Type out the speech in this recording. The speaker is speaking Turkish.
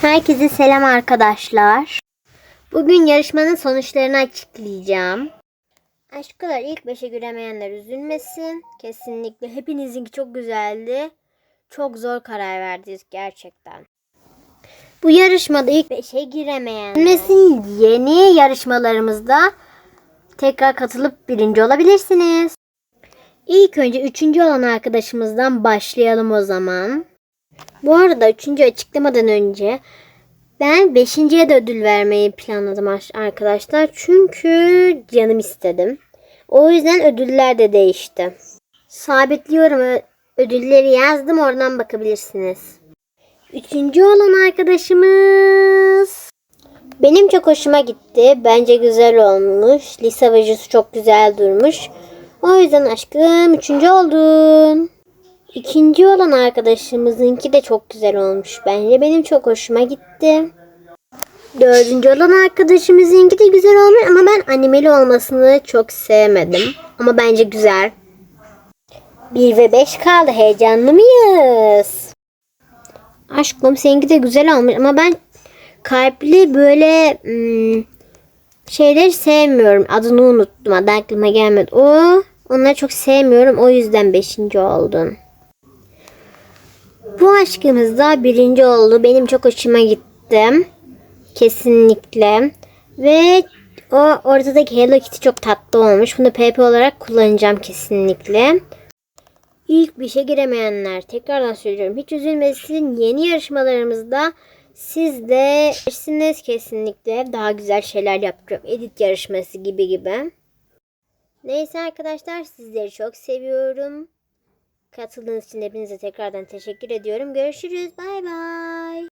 Herkese selam arkadaşlar. Bugün yarışmanın sonuçlarını açıklayacağım. Aşklar ilk beşe giremeyenler üzülmesin. Kesinlikle hepinizinki çok güzeldi. Çok zor karar verdiniz gerçekten. Bu yarışmada ilk beşe giremeyen üzülmesin yeni yarışmalarımızda tekrar katılıp birinci olabilirsiniz. İlk önce üçüncü olan arkadaşımızdan başlayalım o zaman. Bu arada üçüncü açıklamadan önce ben beşinciye de ödül vermeyi planladım aş- arkadaşlar. Çünkü canım istedim. O yüzden ödüller de değişti. Sabitliyorum ödülleri yazdım oradan bakabilirsiniz. Üçüncü olan arkadaşımız benim çok hoşuma gitti. Bence güzel olmuş. Lisa vajası çok güzel durmuş. O yüzden aşkım üçüncü oldun. İkinci olan arkadaşımızınki de çok güzel olmuş. Bence benim çok hoşuma gitti. Dördüncü olan arkadaşımızınki de güzel olmuş ama ben animeli olmasını çok sevmedim. Ama bence güzel. 1 ve 5 kaldı. Heyecanlı mıyız? Aşkım seninki de güzel olmuş ama ben kalpli böyle hmm, şeyleri sevmiyorum. Adını unuttum. Adı aklıma gelmedi. O onları çok sevmiyorum. O yüzden 5. oldun. Bu aşkımız da birinci oldu. Benim çok hoşuma gitti. Kesinlikle. Ve o ortadaki Hello Kitty çok tatlı olmuş. Bunu PP olarak kullanacağım kesinlikle. İlk bir işe giremeyenler tekrardan söylüyorum. Hiç üzülmesin. Yeni yarışmalarımızda siz de girsiniz kesinlikle. Daha güzel şeyler yapacağım. Edit yarışması gibi gibi. Neyse arkadaşlar sizleri çok seviyorum. Katıldığınız için hepinize tekrardan teşekkür ediyorum. Görüşürüz. Bay bay.